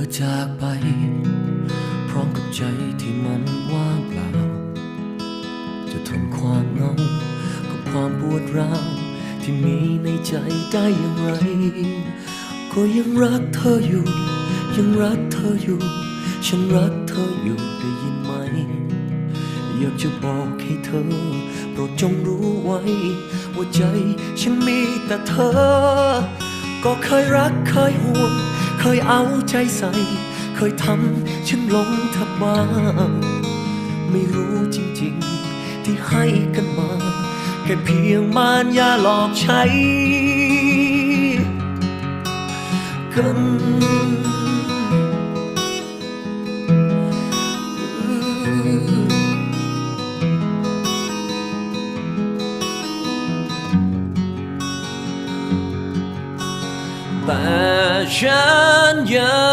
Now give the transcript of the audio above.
อจากไป พร้อมกับใจที่มันว่างเปล่า จะทนความเงากับความปวดร้าวที่มีในใจได้อย่างไร ก็ยังรักเธออยู่ ยังรักเธออยู่ ฉันรักเธออยู่ได้ยินไหม อยากจะบอกให้เธอโปรดจงรู้ไว้ ว่าใจฉันมีแต่เธอ ก็เคยรักเคยห่วง เคยเอาใจใส่ เคยทำฉันหลงทับาไม่รู้จริงๆ ที่ให้กันมา แค่เพียงมารยาหลอกใช้กัน แต่ฉันยัง